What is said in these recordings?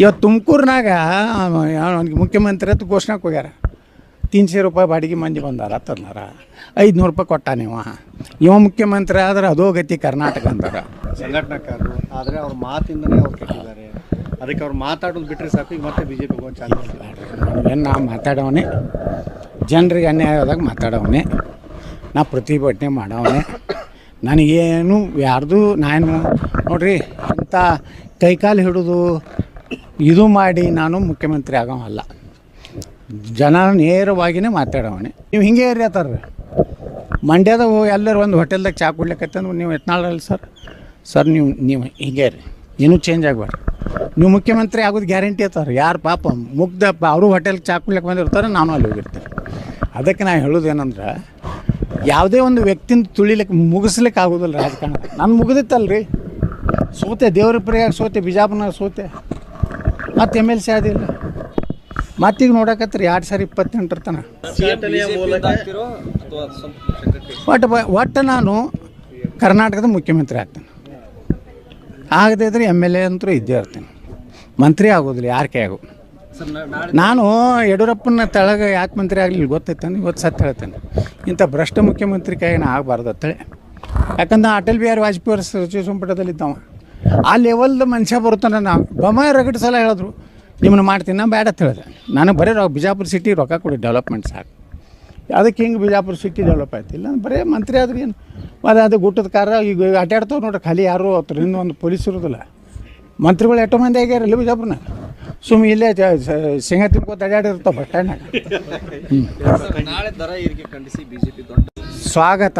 ಇವತ್ತು ತುಮಕೂರಿನಾಗ ಅವ್ನಿಗೆ ಮುಖ್ಯಮಂತ್ರಿ ಅಂತ ಘೋಷಣೆಗೆ ಹೋಗ್ಯಾರ. ತಿನ್ಸೆ ರೂಪಾಯಿ ಬಾಡಿಗೆ ಮಂದಿ ಬಂದಾರ ತಂದಾರ ಐದುನೂರು ರೂಪಾಯಿ ಕೊಟ್ಟ ನೀವು. ಇವ ಮುಖ್ಯಮಂತ್ರಿ ಆದ್ರೆ ಅದೋ ಗತಿ ಕರ್ನಾಟಕ ಅಂತಾರ ಸಂಘಟನಾಕಾರರು ಆದರೆ ಅವ್ರ ಮಾತಿಂದನೇ ಅವ್ರು ಕೆಟ್ಟಿದ್ದಾರೆ. ಅದಕ್ಕೆ ಅವ್ರು ಮಾತಾಡೋದು ಬಿಟ್ಟರೆ ಸಾಕು ಈಗ ಮತ್ತೆ ಬಿ ಜೆ ಪಿಗೆ ಒಂದು ಚಾನ್ಸ್ ನಾ ಮಾತಾಡವನೇ? ಜನರಿಗೆ ಅನ್ಯಾಯ ಆದಾಗ ಮಾತಾಡವನೇ. ನಾ ಪ್ರತಿಭಟನೆ ಮಾಡವನೇ. ನನಗೇನು ಯಾರ್ದು ನಾನು ನೋಡ್ರಿ ಇಂಥ ಕೈಕಾಲು ಹಿಡಿದು ಇದು ಮಾಡಿ ನಾನು ಮುಖ್ಯಮಂತ್ರಿ ಆಗೋಲ್ಲ ಜನ ನೇರವಾಗಿನೇ ಮಾತಾಡೋವಣೆ ನೀವು ಹಿಂಗೆ ಅತ್ತಾರ ಮಂಡ್ಯದ ಹೋಗಿ ಎಲ್ಲರೂ ಒಂದು ಹೋಟೆಲ್ದಾಗ ಚಾ ಕುಡ್ಲಿಕ್ಕತ್ತಂದ್ರೆ ನೀವು ಎತ್ನಾಳಲ್ಲ ಸರ್. ಸರ್, ನೀವು ನೀವು ಹಿಂಗೆ ರೀ ಏನೂ ಚೇಂಜ್ ಆಗಬೇಡ್ರಿ ನೀವು ಮುಖ್ಯಮಂತ್ರಿ ಆಗೋದು ಗ್ಯಾರಂಟಿ ಅತ್ತಾರ ಯಾರು ಪಾಪ, ಮುಗ್ಧ ಅವರು ಹೋಟೆಲ್ಗೆ ಚಾ ಕುಡ್ಲಿಕ್ಕೆ ಬಂದಿರ್ತಾರೆ, ನಾನು ಅಲ್ಲಿ ಹೋಗಿರ್ತೀನಿ. ಅದಕ್ಕೆ ನಾನು ಹೇಳೋದು ಏನಂದ್ರೆ, ಯಾವುದೇ ಒಂದು ವ್ಯಕ್ತಿನ ತುಳಿಲಿಕ್ಕೆ ಮುಗಿಸ್ಲಿಕ್ಕೆ ಆಗೋದಿಲ್ಲ ರಾಜಕಾರಣ ನಾನು ಮುಗಿದಿತ್ತಲ್ರಿ. ಸೋತೆ, ದೇವ್ರ ಪ್ರಿಯಾಗಿ ಸೋತೆ ಬಿಜಾಪುರನಾಗ ಸೋತೆ. ಮತ್ತೆ ಎಂ ಎಲ್ ಸಿ ಆದಿಲ್ಲ ಮತ್ತೀಗ ನೋಡಕತ್ರಿ ಎರಡು ಸಾವಿರ ಇಪ್ಪತ್ತೆಂಟರ ತನಕ ಒಟ್ಟು ಒಟ್ಟು ನಾನು ಕರ್ನಾಟಕದ ಮುಖ್ಯಮಂತ್ರಿ ಆಗ್ತೇನೆ. ಆಗದೇ ಇದ್ರೆ ಎಂ ಎಲ್ ಎ ಅಂತೂ ಇದ್ದೇ ಇರ್ತೇನೆ. ಮಂತ್ರಿ ಆಗೋದಿಲ್ಲ, ಯಾರ ಆಗೋ ನಾನು ಯಡಿಯೂರಪ್ಪನ ತೆಳಗೆ ಯಾಕೆ ಮಂತ್ರಿ ಆಗಲಿಲ್ಲ ಗೊತ್ತೈತಾನೆ, ಇವತ್ತು ಸತ್ತು ಹೇಳ್ತೇನೆ. ಇಂಥ ಭ್ರಷ್ಟ ಮುಖ್ಯಮಂತ್ರಿ ಕೈನ ಆಗಬಾರ್ದು ಅಂತೇಳಿ. ಯಾಕಂದ್ರೆ ಅಟಲ್ ಬಿಹಾರಿ ವಾಜಪೇಯಿ ಅವರು ಸಚಿವ ಸಂಪುಟದಲ್ಲಿದ್ದವ. ಆ ಲೆವೆಲ್ದ ಮನುಷ್ಯ ಬರ್ತಾನೆ ನಾವು ಬೊಮ್ಮ ರಗಡ್ ಸಲ ಹೇಳಿದ್ರು ನಿಮ್ಮನ್ನು ಮಾಡ್ತೀನಿ ನಾ ಬೇಡ ಅಂತ ಹೇಳಿದೆ. ನನಗೆ ಬರೀ ರೊ ಬಿಜಾಪುರ ಸಿಟಿ ರೊಕ್ಕ ಕೊಡಿ ಡೆವಲಪ್ಮೆಂಟ್ ಸಾಕು. ಅದಕ್ಕೆ ಹಿಂಗೆ ಬಿಜಾಪುರ ಸಿಟಿ ಡೆವಲಪ್ ಆಯ್ತು. ಆಯ್ತಿಲ್ಲ ಬರೀ ಮಂತ್ರಿ ಆದ್ರೆ ಏನು? ಅದು ಅದು ಗುಟ್ಟದ ಕಾರ ಈಗ ಅಡ್ಡಾಡ್ತಾವೆ ನೋಡ್ರಿ ಖಾಲಿ ಯಾರು ಇನ್ನೂ ಒಂದು ಪೊಲೀಸ್ ಇರೋದಿಲ್ಲ. ಮಂತ್ರಿಗಳು ಎಷ್ಟೋ ಮಂದಿ ಆಗ್ಯಾರ ಇಲ್ಲ ಬಿಜಾಪುರ್ನ. ಸುಮ್ಮ ಇಲ್ಲೇ ಸಿಂಗ ತಿನ್ಕೋತ ಅಡ್ಡಾಡಿರ್ತಾವೆ ಬಸ್ ಸ್ಟ್ಯಾಂಡ್ನಾಗ. ನಾಳೆ ದರ ಏರಿಕೆ ಖಂಡಿಸಿ ಬಿಜೆಪಿ ದೊಡ್ಡ ಸ್ವಾಗತ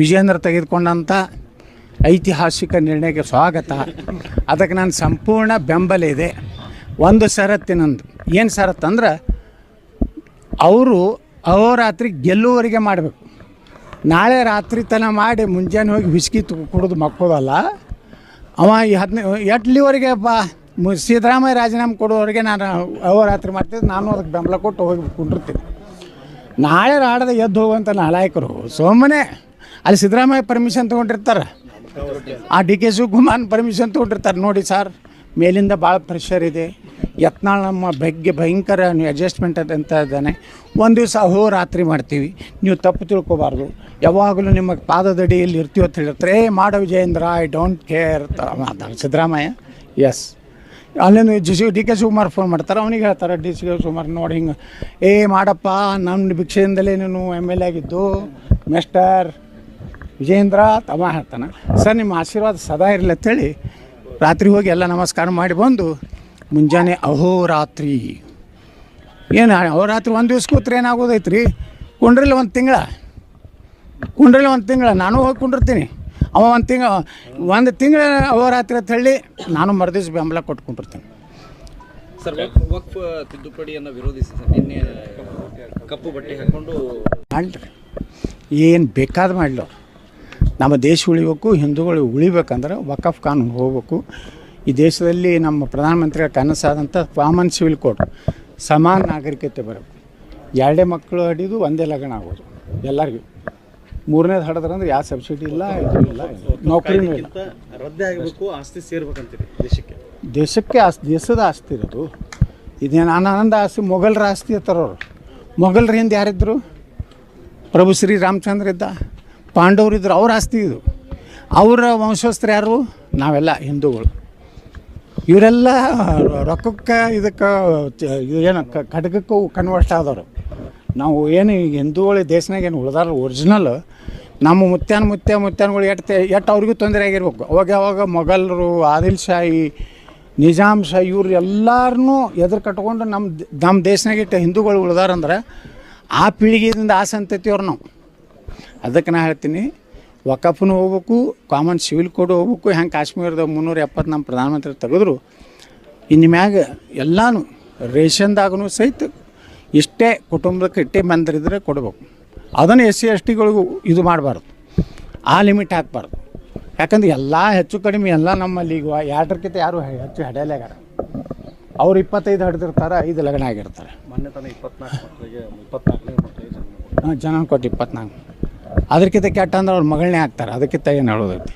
ವಿಜೇಂದ್ರ ತೆಗೆದುಕೊಂಡಂಥ ಐತಿಹಾಸಿಕ ನಿರ್ಣಯಕ್ಕೆ ಸ್ವಾಗತ. ಅದಕ್ಕೆ ನಾನು ಸಂಪೂರ್ಣ ಬೆಂಬಲ ಇದೆ. ಒಂದು ಷರತ್ತಿನಂದು ಏನು ಷರತ್ತಂದ್ರೆ ಅವರು ಅಹೋರಾತ್ರಿ ಗೆಲ್ಲುವವರೆಗೆ ಮಾಡಬೇಕು. ನಾಳೆ ರಾತ್ರಿ ತನ ಮಾಡಿ ಮುಂಜಾನೆ ಹೋಗಿ ಬಿಸ್ಕಿ ಕುಡಿದು ಮಕ್ಕೋದಲ್ಲ, ಅವ ಈ ಹದಿನೈದು ಎಟ್ಲಿವರೆಗೆ ಬಾ ಸಿದ್ದರಾಮಯ್ಯ ರಾಜೀನಾಮೆ ಕೊಡೋವರೆಗೆ ನಾನು ಅಹೋರಾತ್ರಿ ಮಾಡ್ತಿದ್ದೆ. ನಾನು ಅದಕ್ಕೆ ಬೆಂಬಲ ಕೊಟ್ಟು ಹೋಗಿ ಕುಂಡಿರ್ತೀನಿ. ನಾಳೆ ರಾಡದ ಎದ್ದು ಹೋಗುವಂಥ ನಾಲಾಯಕರು, ಸುಮ್ಮನೆ. ಅಲ್ಲಿ ಸಿದ್ದರಾಮಯ್ಯ ಪರ್ಮಿಷನ್ ತೊಗೊಂಡಿರ್ತಾರೆ. ಆ ಡಿ ಕೆ ಶಿವಕುಮಾರ್ ಪರ್ಮಿಷನ್ ತೊಗೊಂಡಿರ್ತಾರೆ. ನೋಡಿ ಸರ್, ಮೇಲಿಂದ ಭಾಳ ಪ್ರೆಷರ್ ಇದೆ. ಯತ್ನಾಳ್ ನಮ್ಮ ಬಗ್ಗೆ ಭಯಂಕರ ನೀವು ಅಡ್ಜಸ್ಟ್ಮೆಂಟ್ ಅಂತ ಇದ್ದಾನೆ. ಒಂದು ದಿವಸ ಅಹೋರಾತ್ರಿ ಮಾಡ್ತೀವಿ. ನೀವು ತಪ್ಪು ತಿಳ್ಕೊಬಾರ್ದು. ಯಾವಾಗಲೂ ನಿಮ್ಮ ಪಾದದಡಿಯಲ್ಲಿ ಇರ್ತೀವಿ ಅಂತ ಹೇಳಿರ್ತಾರೆ. ಏ, ಮಾಡ ವಿಜಯೇಂದ್ರ ಐ ಡೋಂಟ್ ಕೇರ್ ಮಾತಾಡ ಸಿದ್ದರಾಮಯ್ಯ. ಎಸ್ ಅಲ್ಲಿಂದ G C, D K Shivakumar phone ಮಾಡ್ತಾರೆ. ಅವನಿಗೆ ಹೇಳ್ತಾರೆ, ಡಿ ಸಿ ಶಿವಕುಮಾರ್ ನೋಡಿ ಹಿಂಗೆ, ಏ, ಮಾಡಪ್ಪ ನನ್ನ ಭಿಕ್ಷೆಯಿಂದಲೇ ನೀನು ಎಂ ಎಲ್ ಎ ಆಗಿದ್ದು. ಮಿಸ್ಟರ್ ವಿಜೇಂದ್ರ ತಮ್ಮ ಹೇಳ್ತಾನೆ ಸರ್ ನಿಮ್ಮ ಆಶೀರ್ವಾದ ಸದಾ ಇರಲಿ ಅಂತೇಳಿ ರಾತ್ರಿ ಹೋಗಿ ಎಲ್ಲ ನಮಸ್ಕಾರ ಮಾಡಿ ಬಂದು ಮುಂಜಾನೆ ಅಹೋರಾತ್ರಿ. ಏನು ಅಹೋರಾತ್ರಿ ಒಂದು ದಿವ್ಸ ಕೂತ್ರೆ ಏನಾಗೋದೈತೆ ರೀ ಕುಂಡ್ರಲ್ಲಿ ಒಂದು ತಿಂಗಳ. ಕುಂಡ್ರಲ್ಲಿ ಒಂದು ತಿಂಗಳ. ನಾನು ಹೋಗಿ ಕುಂಡಿರ್ತೀನಿ. ಅವ ಒಂದು ತಿಂಗಳ ಒಂದು ತಿಂಗಳ ಅಹೋರಾತ್ರಿ ಅಂತ ಹೇಳಿ ನಾನು ಮರುದಿವ್ಸ ಬೆಂಬಲ ಕೊಟ್ಕೊಂಡಿರ್ತೀನಿ ಸರ್ ವಕ್ಫ್ ತಿದ್ದುಪಡಿಯನ್ನು ವಿರೋಧಿಸಿ ಸರ್ ನಿನ್ನೆ ಕಪ್ಪು ಬಟ್ಟೆ ಹಾಕೊಂಡು ಮಾಡ್ರಿ ಏನು ಬೇಕಾದ ಮಾಡ್ಲೋ ನಮ್ಮ ದೇಶ ಉಳಿಬೇಕು ಹಿಂದೂಗಳು ಉಳಿಬೇಕಂದ್ರೆ ವಕಫ್ ಕಾನೂನು ಹೋಗ್ಬೇಕು. ಈ ದೇಶದಲ್ಲಿ ನಮ್ಮ ಪ್ರಧಾನಮಂತ್ರಿಗಳ ಕನಸಾದಂಥ ಕಾಮನ್ ಸಿವಿಲ್ ಕೋಡ್ ಸಮಾನ ನಾಗರಿಕತೆ ಬರಬೇಕು. ಎರಡೇ ಮಕ್ಕಳು ಹಡಿದು ಒಂದೇ ಲಗ್ನ ಆಗೋದು ಎಲ್ಲರಿಗೂ. ಮೂರನೇದು ಹಡಿದ್ರಂದ್ರೆ ಯಾವ ಸಬ್ಸಿಡಿ ಇಲ್ಲ ಇದು ಇಲ್ಲ ನೌಕರಿ ಇಲ್ಲ. ರದ್ದೇ ಆಗಬೇಕು ಆಸ್ತಿ ಸೇರ್ಬೇಕಂತೀರಿ ದೇಶಕ್ಕೆ? ದೇಶಕ್ಕೆ ಆಸ್ತಿ ದೇಶದ ಆಸ್ತಿ ಇರೋದು. ಇದೇನು ಆನಂದ ಆಸ್ತಿ ಮೊಘಲರ ಆಸ್ತಿ ಇರ್ತಾರವ್ರು. ಮೊಘಲರ ಹಿಂದೆ ಯಾರಿದ್ರು? ಪ್ರಭು ಶ್ರೀ ರಾಮಚಂದ್ರ ಇದ್ದ? ಪಾಂಡವರು ಇದ್ರು ಅವ್ರ ಆಸ್ತಿ ಇದು. ಅವರ ವಂಶಸ್ಥರು ಯಾರು? ನಾವೆಲ್ಲ ಹಿಂದೂಗಳು. ಇವರೆಲ್ಲ ರೊಕ್ಕಕ್ಕೆ ಇದಕ್ಕೆ ಏನು ಖಡ್ಗಕ್ಕೂ ಕನ್ವರ್ಟ್ ಆದವರು. ನಾವು ಏನು ಹಿಂದೂಗಳ ದೇಶನಾಗ ಏನು ಉಳ್ದಾರ ಒರಿಜಿನಲ್ ನಮ್ಮ ಮುತ್ಯಾನ ಮುತ್ಯ ಮುತ್ಯಾನ್ಗಳು ಎಟ್ಟು ಎಟ್ಟು ಅವ್ರಿಗೂ ತೊಂದರೆ ಆಗಿರ್ಬೇಕು. ಅವಾಗ ಅವಾಗ ಮೊಘಲರು, ಆದಿಲ್ ಶಾಹಿ ನಿಜಾಮ್ ಶಾಹಿ ಇವ್ರು ಎಲ್ಲರನ್ನೂ ಎದುರು ಕಟ್ಕೊಂಡು ನಮ್ಮ ನಮ್ಮ ದೇಶನಾಗಿಟ್ಟ ಹಿಂದೂಗಳು ಉಳ್ದಾರಂದ್ರೆ ಆ ಪೀಳಿಗೆಯಿಂದ ಆ ಸಂತತಿಯವ್ರು ನಾವು. ಅದಕ್ಕೆ ನಾ ಹೇಳ್ತೀನಿ ವಕಫ್ನು ಹೋಗ್ಬೇಕು ಕಾಮನ್ ಸಿವಿಲ್ ಕೋಡ್ ಹೋಗ್ಬೇಕು ಹೆಂಗೆ ಕಾಶ್ಮೀರದ ಮುನ್ನೂರ ಎಪ್ಪತ್ತು ನಮ್ಮ ಪ್ರಧಾನಮಂತ್ರಿ ತೆಗೆದ್ರು ಇನ್ನು ಮ್ಯಾಗ ಎಲ್ಲನೂ ರೇಷನ್ದಾಗೂ ಸಹಿತ ಇಷ್ಟೇ ಕುಟುಂಬಕ್ಕೆ ಇಟ್ಟೇ ಮಂದಿರಿದ್ರೆ ಕೊಡಬೇಕು. ಅದನ್ನು ಎಸ್ ಸಿ ಎಸ್ ಟಿಗಳಿಗೂ ಇದು ಮಾಡಬಾರ್ದು. ಆ ಲಿಮಿಟ್ ಹಾಕ್ಬಾರ್ದು. ಯಾಕಂದ್ರೆ ಎಲ್ಲ ಹೆಚ್ಚು ಕಡಿಮೆ ಎಲ್ಲ ನಮ್ಮಲ್ಲಿ ಈಗ ಎರಡಕ್ಕಿಂತ ಯಾರು ಹೆಚ್ಚು ಹಡೆಯಲಾಗಾರ ಅವ್ರು ಇಪ್ಪತ್ತೈದು ಹಡ್ದಿರ್ತಾರೆ ಐದು ಲಗ್ನ ಆಗಿರ್ತಾರೆ. ಮೊನ್ನೆ ತನಕ ಇಪ್ಪತ್ನಾಲ್ಕು ಜನ ಕೊಟ್ಟು ಇಪ್ಪತ್ನಾಲ್ಕು. ಅದಕ್ಕಿಂತ ಕೆಟ್ಟ ಅಂದ್ರೆ ಅವ್ರ ಮಗಳನ್ನೇ ಹಾಕ್ತಾರೆ. ಅದಕ್ಕಿಂತ ಏನು ಹೇಳೋದೈತಿ